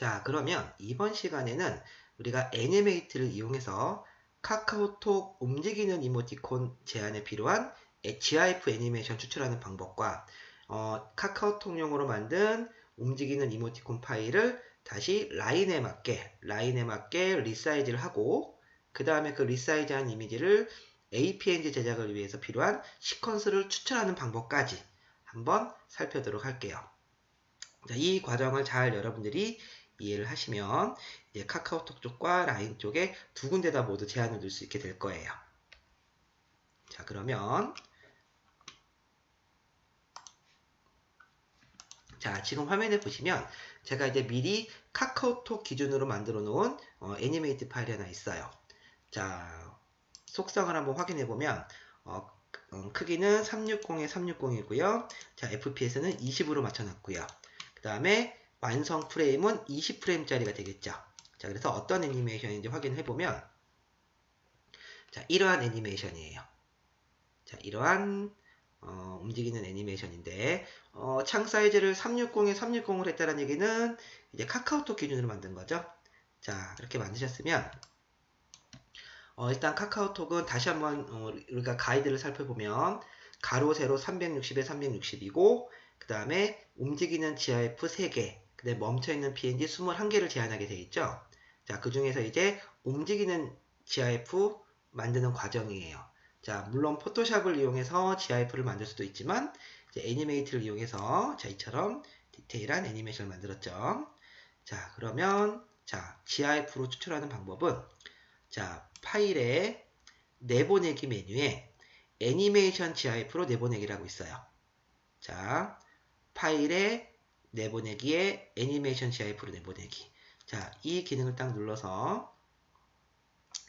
자, 그러면 이번 시간에는 우리가 애니메이트를 이용해서 카카오톡 움직이는 이모티콘 제안에 필요한 GIF 애니메이션 추출하는 방법과 어, 카카오톡용으로 만든 움직이는 이모티콘 파일을 다시 라인에 맞게 라인에 맞게 리사이즈를 하고 그 다음에 그 리사이즈한 이미지를 APNG 제작을 위해서 필요한 시퀀스를 추출하는 방법까지 한번 살펴보도록 할게요. 자, 이 과정을 잘 여러분들이 이해를 하시면 이제 카카오톡 쪽과 라인 쪽에 두 군데다 모두 제한을 둘수 있게 될 거예요. 자, 그러면 자, 지금 화면에 보시면 제가 이제 미리 카카오톡 기준으로 만들어 놓은 어, 애니메이트 파일이 하나 있어요. 자, 속성을 한번 확인해 보면 어, 어, 크기는 360에 360이고요. 자, FPS는 20으로 맞춰놨고요. 그 다음에 완성 프레임은 20프레임짜리가 되겠죠. 자, 그래서 어떤 애니메이션인지 확인해 보면 자, 이러한 애니메이션이에요. 자, 이러한 어, 움직이는 애니메이션인데 어, 창 사이즈를 360에 360으로 했다는 얘기는 이제 카카오톡 기준으로 만든 거죠. 자, 그렇게 만드셨으면 어, 일단 카카오톡은 다시 한번 어, 우리가 가이드를 살펴보면 가로 세로 360에 360이고 그 다음에 움직이는 GIF 3개 그 다음에 멈춰있는 PNG 21개를 제한하게 되어 있죠. 자, 그 중에서 이제 움직이는 GIF 만드는 과정이에요. 자, 물론 포토샵을 이용해서 GIF를 만들 수도 있지만 애니메이트를 이용해서 자, 이처럼 디테일한 애니메이션을 만들었죠. 자, 그러면 자, GIF로 추출하는 방법은 자, 파일에 내보내기 메뉴에 애니메이션 GIF로 내보내기라고 있어요. 자, 파일에 내보내기에 애니메이션 GIF로 내보내기. 자, 이 기능을 딱 눌러서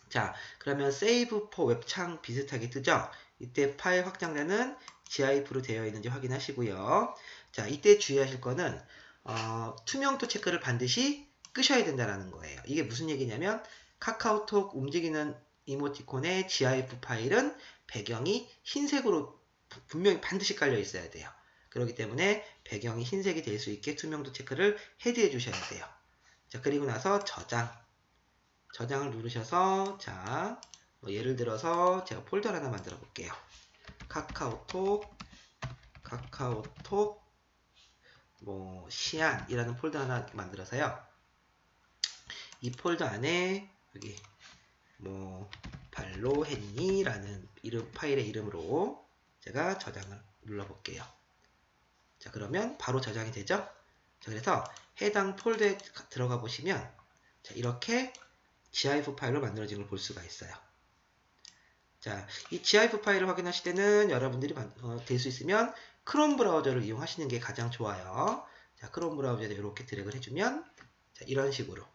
자, 그러면 Save for Web 창 비슷하게 뜨죠? 이때 파일 확장자는 GIF로 되어 있는지 확인하시고요. 자, 이때 주의하실 거는 어, 투명도 체크를 반드시 끄셔야 된다는 거예요. 이게 무슨 얘기냐면 카카오톡 움직이는 이모티콘의 GIF 파일은 배경이 흰색으로 분명히 반드시 깔려 있어야 돼요. 그렇기 때문에 배경이 흰색이 될 수 있게 투명도 체크를 헤드해 주셔야 돼요. 자, 그리고 나서 저장. 저장을 누르셔서 자, 뭐 예를 들어서 제가 폴더를 하나 만들어 볼게요. 카카오톡 카카오톡 뭐 시안이라는 폴더 하나 만들어서요. 이 폴더 안에 여기 뭐 발로 했니라는 이름 파일의 이름으로 제가 저장을 눌러 볼게요. 자 그러면 바로 저장이 되죠. 자 그래서 해당 폴더에 들어가 보시면 자 이렇게 GIF 파일로 만들어진 걸 볼 수가 있어요. 자, 이 GIF 파일을 확인하실 때는 여러분들이 어, 될 수 있으면 크롬 브라우저를 이용하시는 게 가장 좋아요. 자, 크롬 브라우저에 이렇게 드래그를 해주면 자, 이런 식으로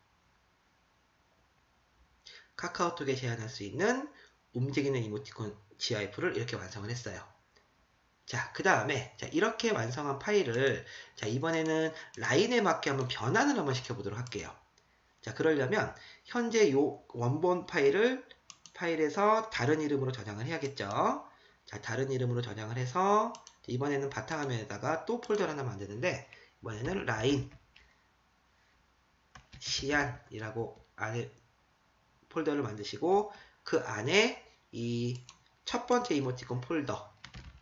카카오톡에 제한할 수 있는 움직이는 이모티콘 GIF를 이렇게 완성을 했어요. 자, 그 다음에 자, 이렇게 완성한 파일을 자, 이번에는 라인에 맞게 한번 변환을 한번 시켜보도록 할게요. 자, 그러려면 현재 요 원본 파일을 파일에서 다른 이름으로 저장을 해야겠죠. 자, 다른 이름으로 저장을 해서 이번에는 바탕화면에다가 또 폴더를 하나 만드는데 이번에는 라인 시안이라고 안에 폴더를 만드시고 그 안에 이 첫 번째 이모티콘 폴더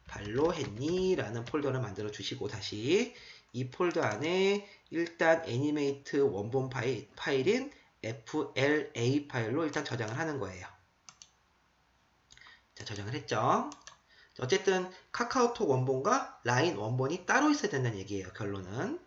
발로 했니? 라는 폴더를 만들어 주시고 다시 이 폴더 안에 일단 애니메이트 원본 파일, 파일인 FLA 파일로 일단 저장을 하는 거예요. 자, 저장을 했죠. 어쨌든 카카오톡 원본과 라인 원본이 따로 있어야 된다는 얘기예요. 결론은.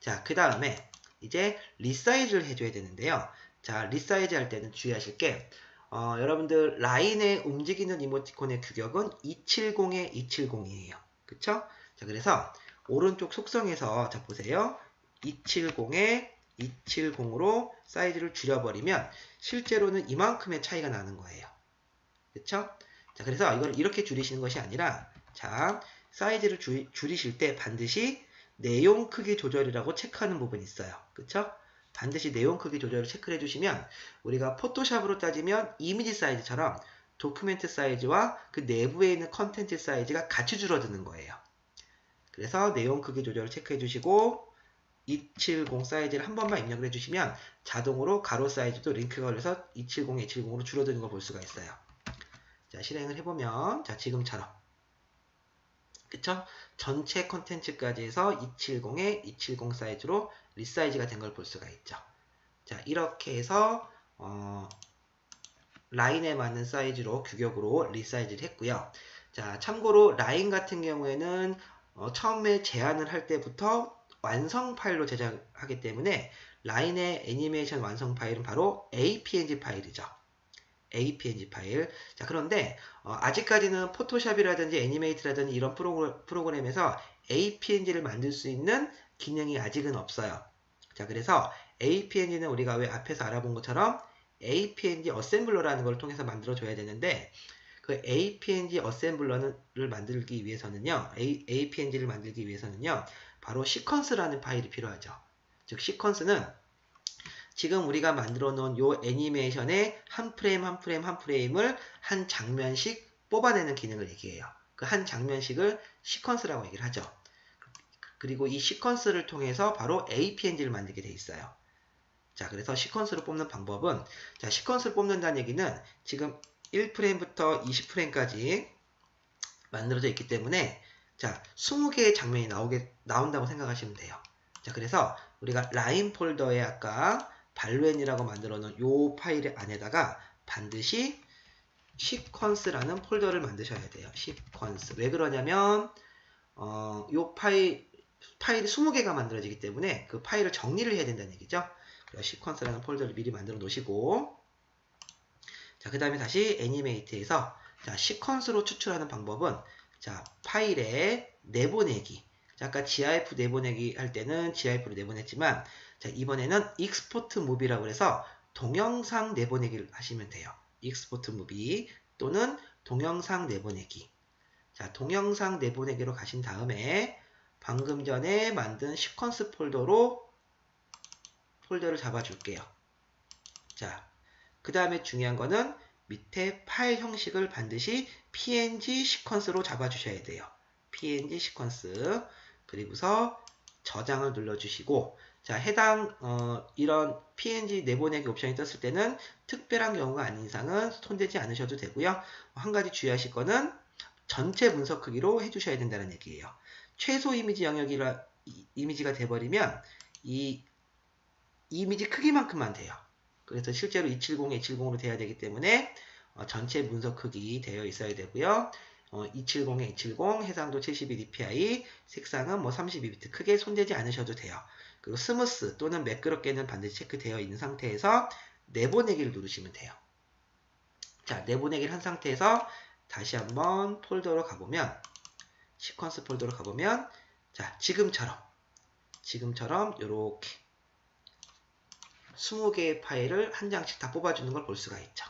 자, 그 다음에 이제 리사이즈를 해줘야 되는데요. 자, 리사이즈 할 때는 주의하실 게 어, 여러분들 라인에 움직이는 이모티콘의 규격은 270에 270이에요. 그쵸? 자, 그래서 오른쪽 속성에서 자 보세요. 270에 270으로 사이즈를 줄여버리면 실제로는 이만큼의 차이가 나는 거예요. 그쵸? 자, 그래서 이걸 이렇게 줄이시는 것이 아니라 자, 사이즈를 줄, 줄이실 때 반드시 내용 크기 조절이라고 체크하는 부분이 있어요. 그쵸? 반드시 내용 크기 조절을 체크를 해주시면 우리가 포토샵으로 따지면 이미지 사이즈처럼 도큐멘트 사이즈와 그 내부에 있는 컨텐츠 사이즈가 같이 줄어드는 거예요. 그래서 내용 크기 조절을 체크해 주시고 270 사이즈를 한 번만 입력을 해주시면 자동으로 가로 사이즈도 링크가 걸려서 270, 270으로 줄어드는 걸 볼 수가 있어요. 자, 실행을 해보면, 자, 지금처럼. 그쵸? 전체 컨텐츠까지 해서 270에 270 사이즈로 리사이즈가 된 걸 볼 수가 있죠. 자, 이렇게 해서, 어, 라인에 맞는 사이즈로 규격으로 리사이즈를 했고요. 자, 참고로 라인 같은 경우에는 어, 처음에 제안을 할 때부터 완성 파일로 제작하기 때문에 라인의 애니메이션 완성 파일은 바로 APNG 파일이죠. APNG 파일. 자, 그런데 어, 아직까지는 포토샵이라든지 애니메이트라든지 이런 프로그램, 프로그램에서 APNG를 만들 수 있는 기능이 아직은 없어요. 자, 그래서 APNG는 우리가 왜 앞에서 알아본 것처럼 APNG 어셈블러라는 걸 통해서 만들어 줘야 되는데 그 APNG 어셈블러를 만들기 위해서는요. A, APNG를 만들기 위해서는요. 바로 시퀀스라는 파일이 필요하죠. 즉 시퀀스는 지금 우리가 만들어 놓은 요 애니메이션의 한 프레임 한 프레임 한 프레임을 한 장면씩 뽑아내는 기능을 얘기해요. 그 한 장면씩을 시퀀스라고 얘기를 하죠. 그리고 이 시퀀스를 통해서 바로 APNG를 만들게 돼 있어요. 자, 그래서 시퀀스를 뽑는 방법은 자, 시퀀스를 뽑는다는 얘기는 지금 1프레임부터 20프레임까지 만들어져 있기 때문에 자, 20개의 장면이 나오게 나온다고 생각하시면 돼요. 자, 그래서 우리가 라인 폴더에 아까 발루엔이라고 만들어 놓은 요 파일 안에다가 반드시 시퀀스라는 폴더를 만드셔야 돼요. 시퀀스. 왜 그러냐면 어, 요 파일 파일이 20개가 만들어지기 때문에 그 파일을 정리를 해야 된다는 얘기죠. 시퀀스라는 폴더를 미리 만들어 놓으시고 자, 그 다음에 다시 애니메이트에서 자, 시퀀스로 추출하는 방법은 자, 파일에 내보내기. 자, 아까 GIF 내보내기 할 때는 GIF로 내보냈지만 자, 이번에는 익스포트 무비라고 해서 동영상 내보내기를 하시면 돼요. 익스포트 무비 또는 동영상 내보내기. 자, 동영상 내보내기로 가신 다음에 방금 전에 만든 시퀀스 폴더로 폴더를 잡아줄게요. 자, 그 다음에 중요한 거는 밑에 파일 형식을 반드시 png 시퀀스로 잡아주셔야 돼요. png 시퀀스 그리고서 저장을 눌러주시고 자 해당 어, 이런 png 내보내기 옵션이 떴을 때는 특별한 경우가 아닌 이상은 손대지 않으셔도 되고요. 한 가지 주의하실 거는 전체 문서 크기로 해주셔야 된다는 얘기예요. 최소 이미지 영역이라 이미지가 돼버리면 이 이미지 크기만큼만 돼요. 그래서 실제로 270에 270으로 돼야 되기 때문에 어, 전체 문서 크기 되어 있어야 되고요. 어, 270에 270, 해상도 72dpi, 색상은 뭐 32비트 크게 손대지 않으셔도 돼요. 그리고 스무스 또는 매끄럽게는 반드시 체크되어 있는 상태에서 내보내기를 누르시면 돼요. 자, 내보내기를 한 상태에서 다시 한번 폴더로 가보면 시퀀스 폴더로 가보면 자, 지금처럼 지금처럼 이렇게 20개의 파일을 한 장씩 다 뽑아주는 걸 볼 수가 있죠.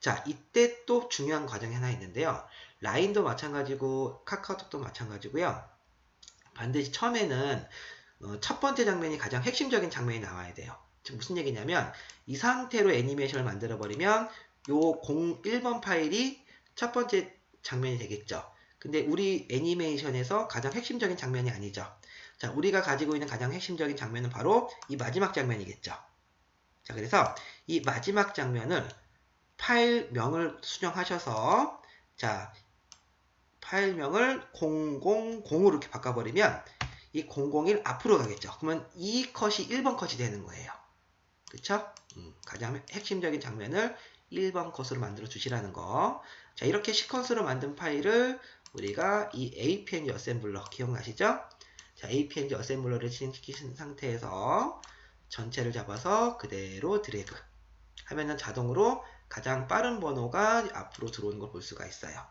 자, 이때 또 중요한 과정이 하나 있는데요. 라인도 마찬가지고 카카오톡도 마찬가지고요. 반드시 처음에는 어, 첫 번째 장면이 가장 핵심적인 장면이 나와야 돼요. 즉 무슨 얘기냐면 이 상태로 애니메이션을 만들어 버리면 요 01번 파일이 첫 번째 장면이 되겠죠. 근데 우리 애니메이션에서 가장 핵심적인 장면이 아니죠. 자, 우리가 가지고 있는 가장 핵심적인 장면은 바로 이 마지막 장면이겠죠. 자, 그래서 이 마지막 장면을 파일명을 수정하셔서 자, 파일명을 000으로 이렇게 바꿔버리면 이 001 앞으로 가겠죠. 그러면 이 컷이 1번 컷이 되는 거예요. 그쵸? 음, 가장 핵심적인 장면을 1번 컷으로 만들어 주시라는 거. 자, 이렇게 시퀀스로 만든 파일을 우리가 이 APNG 어셈블러 기억나시죠? 자, APNG 어셈블러를 진행시키신 상태에서 전체를 잡아서 그대로 드래그 하면은 자동으로 가장 빠른 번호가 앞으로 들어오는 걸 볼 수가 있어요.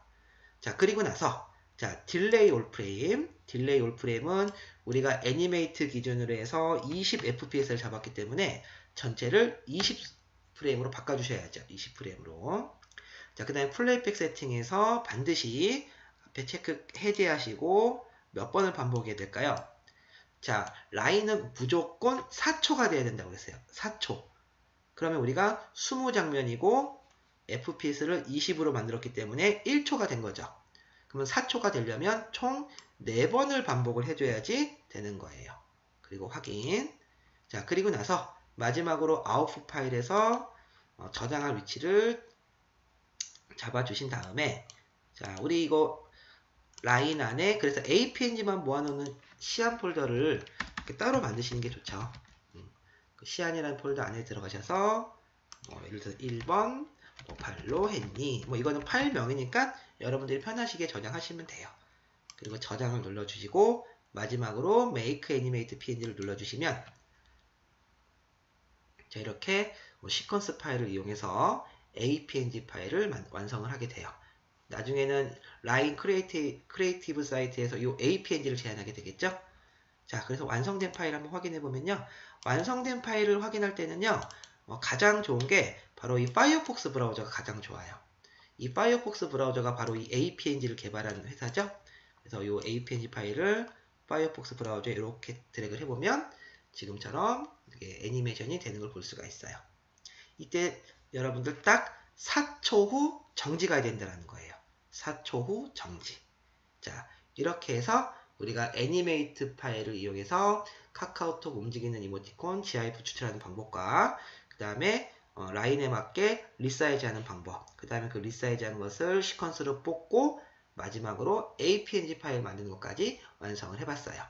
자, 그리고 나서 자, 딜레이 올 프레임. 딜레이 올 프레임은 우리가 애니메이트 기준으로 해서 20fps를 잡았기 때문에 전체를 20 프레임으로 바꿔 주셔야죠. 20 프레임으로. 자, 그 다음에 플레이백 세팅에서 반드시 앞에 체크 해제하시고 몇 번을 반복해야 될까요? 자, 라인은 무조건 4초가 돼야 된다고 했어요. 4초. 그러면 우리가 20장면이고 FPS를 20으로 만들었기 때문에 1초가 된 거죠. 그러면 4초가 되려면 총 4번을 반복을 해줘야지 되는 거예요. 그리고 확인. 자, 그리고 나서 마지막으로 아웃풋 파일에서 어, 저장할 위치를 잡아주신 다음에 자, 우리 이거 라인 안에 그래서 APNG만 모아놓는 시안 폴더를 따로 만드시는 게 좋죠. 음, 그 시안이라는 폴더 안에 들어가셔서 뭐 예를 들어 1번 뭐 발로 했니 뭐 이거는 파일명이니까 여러분들이 편하시게 저장하시면 돼요. 그리고 저장을 눌러주시고 마지막으로 Make Animate PNG를 눌러주시면 자 이렇게 뭐 시퀀스 파일을 이용해서 APNG 파일을 만- 완성을 하게 돼요. 나중에는 라인 크리에이티, 크리에이티브 사이트에서 이 APNG를 제한하게 되겠죠. 자, 그래서 완성된 파일 한번 확인해 보면요. 완성된 파일을 확인할 때는요. 어, 가장 좋은 게 바로 이 파이어폭스 브라우저가 가장 좋아요. 이 파이어폭스 브라우저가 바로 이 APNG를 개발한 회사죠. 그래서 이 APNG 파일을 파이어폭스 브라우저에 이렇게 드래그를 해보면 지금처럼 이렇게 애니메이션이 되는 걸 볼 수가 있어요. 이때 여러분들 딱 4초 후 정지가 된다는 거예요. 4초 후 정지. 자, 이렇게 해서 우리가 애니메이트 파일을 이용해서 카카오톡 움직이는 이모티콘 GIF 추출하는 방법과 그 다음에 어, 라인에 맞게 리사이즈 하는 방법 그 다음에 그 리사이즈 하는 것을 시퀀스로 뽑고 마지막으로 APNG 파일 만드는 것까지 완성을 해봤어요.